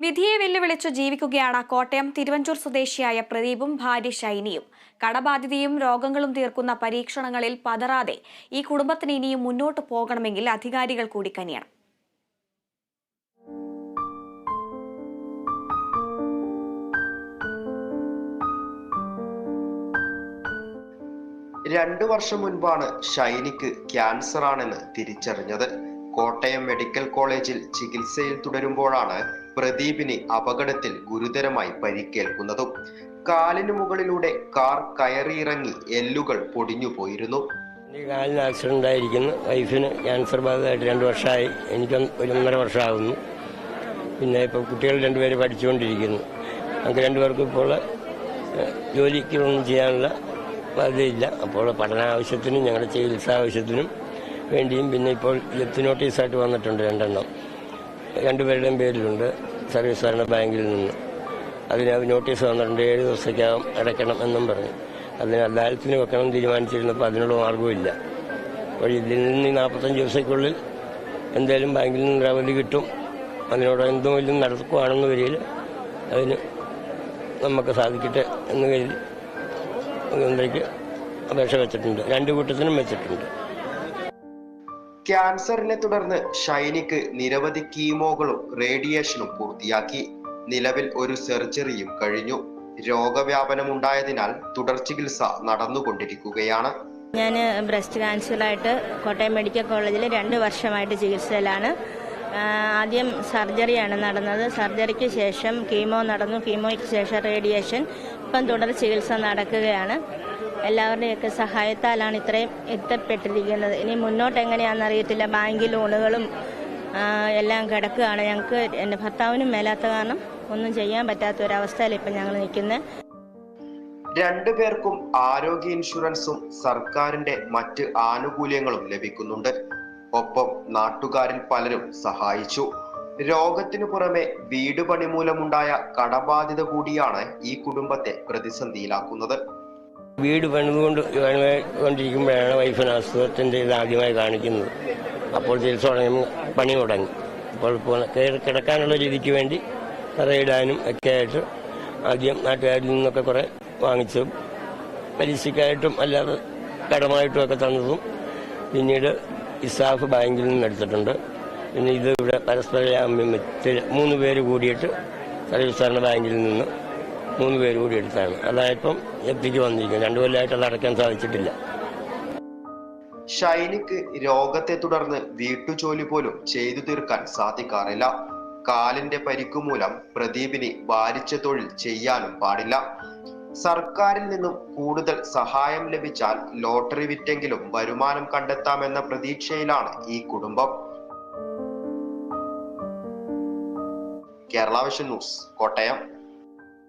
വിധിയെ വെല്ലുവിളിച്ചു ജീവിക്കുകയാണ് കോട്ടയം തിരുവഞ്ചൂർ സ്വദേശിയായ പ്രദീപും ഭാര്യ ഷൈനിയും. കടബാധ്യതയും രോഗങ്ങളും തീർക്കുന്ന പരീക്ഷണങ്ങളിൽ പതറാതെ ഈ കുടുംബത്തിന് ഇനിയും മുന്നോട്ട് പോകണമെങ്കിൽ അധികാരികൾ കൂടി കനിയണം രണ്ടു വർഷം മുൻപാണ് ഷൈനിക്ക് ക്യാൻസർ ആണെന്ന് തിരിച്ചറിഞ്ഞത്. കോട്ടയം മെഡിക്കൽ കോളേജിൽ ചികിത്സയിൽ തുടരുമ്പോഴാണ് പ്രദീപിന് അപകടത്തിൽ ഗുരുതരമായി പരിക്കേൽക്കുന്നതും കാലിന് മുകളിലൂടെ കാർ കയറിയിറങ്ങി എല്ലുകൾ പൊടിഞ്ഞു പോയിരുന്നു. എന്റെ കാലിന് ആക്സിഡന്റ് ആയിരിക്കുന്നു. വൈഫിന് ക്യാൻസർ ബാധിതമായിട്ട് രണ്ട് വർഷമായി. എനിക്ക് ഒരു ഒന്നര വർഷമാകുന്നു പിന്നെ ഇപ്പോൾ കുട്ടികൾ രണ്ടുപേര് പഠിച്ചുകൊണ്ടിരിക്കുന്നു. നമുക്ക് രണ്ടുപേർക്കും ഇപ്പോൾ ജോലിക്ക് ജോലിക്കൊന്നും ചെയ്യാനുള്ള ബാധ്യതയില്ല. അപ്പോൾ പഠന ആവശ്യത്തിനും ഞങ്ങളുടെ ചികിത്സാ ആവശ്യത്തിനും വേണ്ടിയും പിന്നെ ഇപ്പോൾ ഡെത്ത് നോട്ടീസായിട്ട് വന്നിട്ടുണ്ട് രണ്ടെണ്ണം. രണ്ടുപേരുടെയും പേരിലുണ്ട്. സർവീസ് ഭരണ ബാങ്കിൽ നിന്ന്. അതിന് നോട്ടീസ് വന്നിട്ടുണ്ട് ഏഴ് ദിവസത്തേക്കകം അടയ്ക്കണം എന്നും പറഞ്ഞു. അതിന് അദാലത്തിന് വെക്കണം തീരുമാനിച്ചിരുന്നപ്പോൾ അതിനുള്ള മാർഗവുമില്ല അപ്പോൾ ഇതിൽ നിന്ന് ഈ നാൽപ്പത്തഞ്ച് ദിവസത്തേക്കുള്ളിൽ എന്തായാലും ബാങ്കിൽ നിന്ന് അവധി കിട്ടും. അതിനോട് എന്തെങ്കിലും നടക്കുവാണെന്ന് വരിയിൽ അതിന് നമുക്ക് സാധിക്കട്ടെ എന്ന് കരുതി മുഖ്യമന്ത്രിക്ക് അപേക്ഷ വെച്ചിട്ടുണ്ട്. രണ്ട് കൂട്ടത്തിനും വെച്ചിട്ടുണ്ട്. ക്യാൻസറിനെ തുടർന്ന് ഷൈനിക്ക് നിരവധി കീമോകളും റേഡിയേഷനും പൂർത്തിയാക്കി. നിലവിൽ ഒരു സർജറിയും കഴിഞ്ഞു. രോഗവ്യാപനം ഉണ്ടായതിനാൽ തുടർ ചികിത്സ നടന്നുകൊണ്ടിരിക്കുകയാണ്. ഞാൻ ബ്രസ്റ്റ് ക്യാൻസറായിട്ട് കോട്ടയം മെഡിക്കൽ കോളേജിൽ രണ്ട് വർഷമായിട്ട് ചികിത്സയിലാണ്. ആദ്യം സർജറിയാണ് നടന്നത്. സർജറിക്ക് ശേഷം കീമോ നടന്നു. കീമോയ്ക്ക് ശേഷം റേഡിയേഷൻ. ഇപ്പം തുടർ ചികിത്സ നടക്കുകയാണ്. എല്ലാവരുടെയൊക്കെ സഹായത്താലാണ് ഇത്രയും എത്തപ്പെട്ടിരിക്കുന്നത്. ഇനി മുന്നോട്ട് എങ്ങനെയാണെന്ന് അറിയത്തില്ല. ബാങ്ക് ലോണുകളും എല്ലാം കിടക്കുകയാണ്. ഞങ്ങൾക്ക് എന്റെ ഭർത്താവിനും മേലാത്ത കാരണം ഒന്നും ചെയ്യാൻ പറ്റാത്ത ഒരവസ്ഥയിൽ ഇപ്പം ഞങ്ങൾ നിൽക്കുന്നത് രണ്ടു പേർക്കും ആരോഗ്യ ഇൻഷുറൻസും സർക്കാരിന്റെ മറ്റ് ആനുകൂല്യങ്ങളും ലഭിക്കുന്നുണ്ട്. ഒപ്പം നാട്ടുകാരിൽ പലരും സഹായിച്ചു. രോഗത്തിനു പുറമെ വീട് പണി മൂലമുണ്ടായ കടബാധ്യത കൂടിയാണ് ഈ കുടുംബത്തെ പ്രതിസന്ധിയിലാക്കുന്നത്. വീട് പണിതുകൊണ്ട് കൊണ്ടിരിക്കുമ്പോഴാണ് വൈഫിന് അസുഖത്തിന്റെ ഇത് ആദ്യമായി കാണിക്കുന്നത്. അപ്പോൾ ചികിത്സ തുടങ്ങി പണി തുടങ്ങി. അപ്പോൾ കിടക്കാനുള്ള രീതിക്ക് വേണ്ടി തറയിടാനും ഒക്കെ ആയിട്ട് ആദ്യം നാട്ടുകാരിൽ നിന്നൊക്കെ കുറെ വാങ്ങിച്ചു പലിശക്കായിട്ടും അല്ലാതെ കടമായിട്ടും ഒക്കെ തന്നതും പിന്നീട് ഇസാഫ് ബാങ്കിൽ നിന്ന് എടുത്തിട്ടുണ്ട്. പിന്നെ ഇത് ഇവിടെ പരസ്പര മൂന്ന് പേര് കൂടിയിട്ട് സർവീസ് ബാങ്കിൽ നിന്ന് മൂന്ന് പേര് കൂടി എടുത്താണ് അതായപ്പം എത്തിക്ക് വന്നിരിക്കുന്നത് രണ്ടു കൊല്ലമായിട്ട് അത് അടയ്ക്കാൻ സാധിച്ചിട്ടില്ല. ഷൈനിക്ക് രോഗത്തെ തുടർന്ന് വീട്ടുജോലി പോലും ചെയ്തു തീർക്കാൻ സാധിക്കാറില്ല. കാലിന്റെ പരിക്കു മൂലം പ്രദീപിന് ഭാരിച്ച തൊഴിൽ ചെയ്യാനും പാടില്ല. സർക്കാരിൽ നിന്നും കൂടുതൽ സഹായം ലഭിച്ചാൽ ലോട്ടറി വിറ്റെങ്കിലും വരുമാനം കണ്ടെത്താമെന്ന പ്രതീക്ഷയിലാണ് ഈ കുടുംബം. Kerala vision news Kottayam.